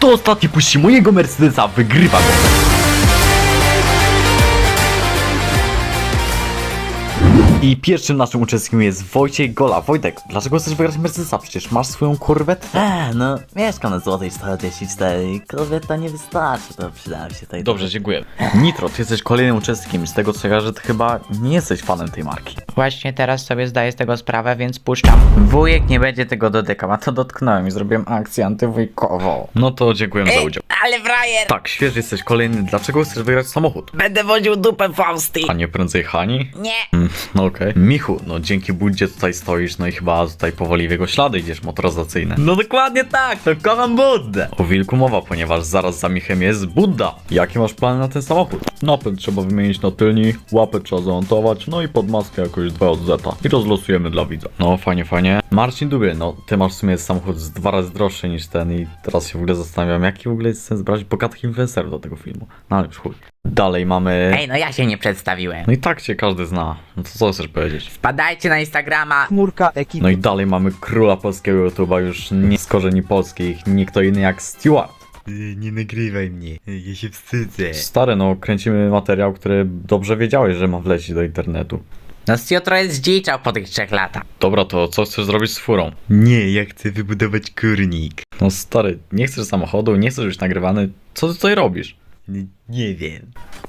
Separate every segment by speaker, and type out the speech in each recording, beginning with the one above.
Speaker 1: Kto ostatni puści mojego Mercedesa, wygrywa go. I pierwszym naszym uczestnikiem jest Wojciech Gola. Wojtek, dlaczego chcesz wygrać Mercedesa? Przecież masz swoją korwetę.
Speaker 2: Eee, no, mieszkam na Złotej 44. Korweta nie wystarczy, to przydałem się tutaj.
Speaker 1: Dobrze, dziękuję. Nitro, ty jesteś kolejnym uczestnikiem. Z tego co ja, że ty chyba nie jesteś fanem tej marki.
Speaker 3: Właśnie teraz sobie zdaję z tego sprawę, więc puszczam. Wujek nie będzie tego dotykał, a to dotknąłem i zrobiłem akcję antywujkową.
Speaker 1: No to dziękuję za udział.
Speaker 3: Ale frajer!
Speaker 1: Tak, świeży jesteś kolejny. Dlaczego chcesz wygrać samochód?
Speaker 3: Będę woził dupę Fausty!
Speaker 1: A nie prędzej Hani?
Speaker 3: Nie!
Speaker 1: Mm, No okej. Michu, no dzięki Buddzie tutaj stoisz, no i chyba tutaj powoli w jego ślady idziesz motoryzacyjne. No dokładnie tak, to kocham Buddę. O wilku mowa, ponieważ zaraz za Michem jest Budda. Jakie masz plany na ten samochód? Napęd trzeba wymienić na tylni, łapę trzeba zamontować, no i pod maskę jakoś 2 od Zeta. I rozlosujemy dla widza. No fajnie, fajnie. Marcin Dubiel, no ty masz w sumie samochód z dwa razy droższy niż ten i teraz się w ogóle zastanawiam, jaki w ogóle jest sens brać bogatych influencerów do tego filmu. No ale już chuj. Dalej mamy...
Speaker 3: Ej, no ja się nie przedstawiłem.
Speaker 1: No i tak cię każdy zna. No to co chcesz powiedzieć?
Speaker 3: Wpadajcie na Instagrama.
Speaker 4: Chmurka ekipy.
Speaker 1: No i dalej mamy króla polskiego YouTube'a, już nie z korzeni polskich, nie kto inny jak Stewart.
Speaker 5: Nie nagrywaj mnie, ja się wstydzę.
Speaker 1: Stary, no kręcimy materiał, który dobrze wiedziałeś, że ma wlecieć do internetu.
Speaker 3: No Stio trochę zdziczał po tych trzech latach.
Speaker 1: Dobra, to co chcesz zrobić z furą?
Speaker 5: Nie, ja chcę wybudować kurnik.
Speaker 1: No stary, nie chcesz samochodu, nie chcesz być nagrywany, co ty tutaj robisz?
Speaker 5: N- nie wiem.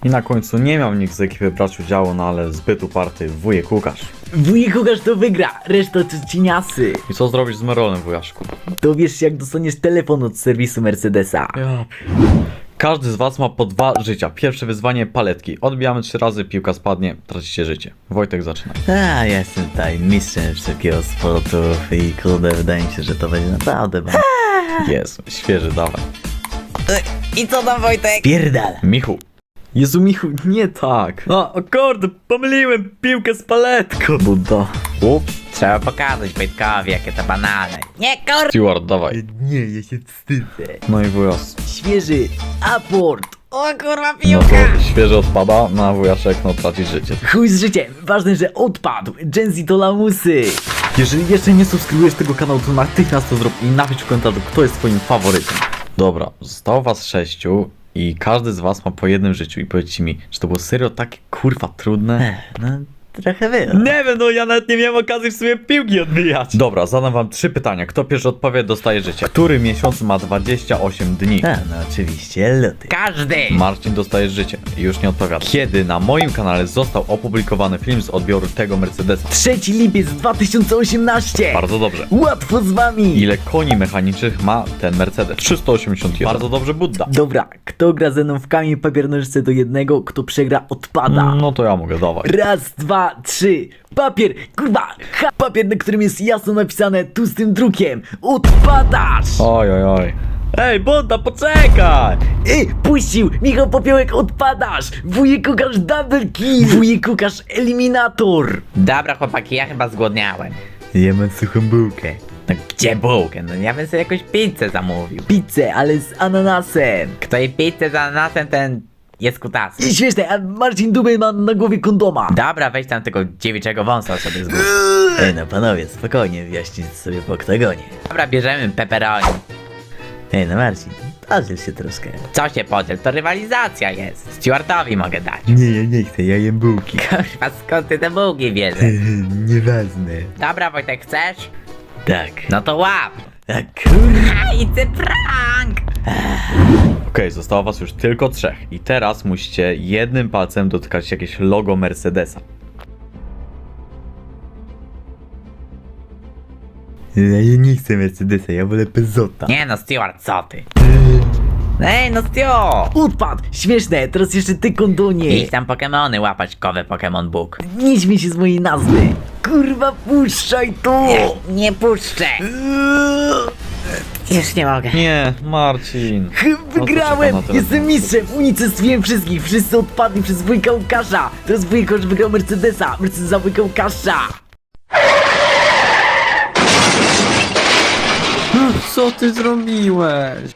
Speaker 1: I na końcu nie miał nikt z ekipy brać udziału, no ale zbyt uparty wujek Łukasz.
Speaker 2: Wujek Łukasz to wygra, reszta to cieniasy.
Speaker 1: I co zrobić z Merolem, wujaszku?
Speaker 2: Dowiesz się jak dostaniesz telefon od serwisu Mercedesa.
Speaker 1: Każdy z was ma po dwa życia. Pierwsze wyzwanie paletki. Odbijamy trzy razy, piłka spadnie, tracicie życie. Wojtek zaczyna.
Speaker 2: A, ja jestem tutaj mistrzem wszelkiego sportu i kurde, wydaje mi się, że to będzie naprawdę ba-
Speaker 1: Jest, świeży, dawaj.
Speaker 3: I co tam Wojtek?
Speaker 2: Pierdal.
Speaker 1: Michu. Jezu, Michu, nie tak. A, o kurde, pomyliłem piłkę z paletką.
Speaker 2: Buddo.
Speaker 1: Ups.
Speaker 3: Trzeba pokazać Wojtkowi, jakie to banalne. Nie kur...
Speaker 1: Stewart, dawaj.
Speaker 5: Nie, ja się wstydzę.
Speaker 1: No i wujas.
Speaker 2: Świeży aport.
Speaker 3: O kurwa
Speaker 1: No
Speaker 3: piłka!
Speaker 1: to świeży odpada, no a wujaszek, no traci życie.
Speaker 2: Chuj z życiem, ważne, że odpadł. Gen Z to lamusy. Jeżeli jeszcze nie subskrybujesz tego kanału, to natychmiast to zrób i napisz w komentarzu, kto jest twoim faworytem.
Speaker 1: Dobra, zostało was sześciu i każdy z was ma po jednym życiu i powiedzcie mi, czy to było serio takie kurwa trudne?
Speaker 2: No, trochę było.
Speaker 1: Nie wiem, no ja nawet nie miałem okazji w sobie piłki odbijać. Dobra, zadam wam trzy pytania. Kto pierwszy odpowie, dostaje życie. Który miesiąc ma 28 dni?
Speaker 2: A, no oczywiście, luty.
Speaker 3: Każdy!
Speaker 1: Marcin dostaje życie już nie odpowiada. Kiedy na moim kanale został opublikowany film z odbioru tego Mercedesa?
Speaker 2: 3 lipiec 2018.
Speaker 1: Bardzo dobrze.
Speaker 2: Łatwo z wami.
Speaker 1: Ile koni mechanicznych ma ten Mercedes? 381. Bardzo dobrze, Budda.
Speaker 2: Dobra, kto gra ze mną w kamień papier nożyce do jednego, kto przegra odpada.
Speaker 1: No to ja mogę, dawaj.
Speaker 2: Raz, dwa, trzy. Papier, kurwa, ha, papier, na którym jest jasno napisane tłustym drukiem. Odpadasz!
Speaker 1: Oj, oj, oj. Ej, Budda, poczekaj!
Speaker 2: Ej, puścił! Michał Popiołek, odpadasz! Wujek Łukasz double kill! Wujek Łukasz eliminator!
Speaker 3: Dobra chłopaki, ja chyba zgłodniałem.
Speaker 5: Ja mam suchą bułkę.
Speaker 3: No gdzie bułkę? No ja bym sobie jakąś pizzę zamówił.
Speaker 2: Pizzę, ale z ananasem!
Speaker 3: Kto je pizzę za ananasem, ten jest kutasy.
Speaker 2: I Śmieszne, a Marcin Dubel ma na głowie kondoma.
Speaker 3: Dobra, weź tam tego dziewiczego wąsa sobie z góry.
Speaker 2: Ej no panowie, spokojnie, wyjaśnijcie sobie po oktagonie.
Speaker 3: Dobra, bierzemy pepperoni.
Speaker 2: Ej no Marcin, podziel się troszkę.
Speaker 3: Co się podziel? To rywalizacja jest. Stewartowi mogę dać.
Speaker 5: Nie, ja nie chcę, ja jem bułki.
Speaker 3: Kurwa, skąd ty te bułki bierzesz?
Speaker 5: Nieważne.
Speaker 3: Dobra, Wojtek, chcesz?
Speaker 2: Tak.
Speaker 3: No to łap!
Speaker 2: A kurwa.
Speaker 3: A, i ty prank!
Speaker 1: Okej, zostało was już tylko trzech. I teraz musicie jednym palcem dotykać jakieś logo Mercedesa.
Speaker 5: Ja nie chcę Mercedesa, ja wolę Pezota.
Speaker 3: Nie no, Stewart, co ty? Ej, no Stio!
Speaker 2: Odpad! Śmieszne, teraz jeszcze ty kondonie!
Speaker 3: Idź tam Pokemony łapać kowe Pokemon Book.
Speaker 2: Nie śmiej się z mojej nazwy! Kurwa, puszczaj to!
Speaker 3: Nie, nie puszczę! Już nie mogę.
Speaker 1: Nie, Marcin. No to
Speaker 2: Wygrałem!
Speaker 1: czekam na telefon.
Speaker 2: Jestem mistrzem! Unicestwiłem wszystkich! Wszyscy odpadli przez wujka Łukasza! Teraz wujek Łukasz wygrał Mercedesa! Mercedesa wujka Łukasza!
Speaker 4: Co ty zrobiłeś?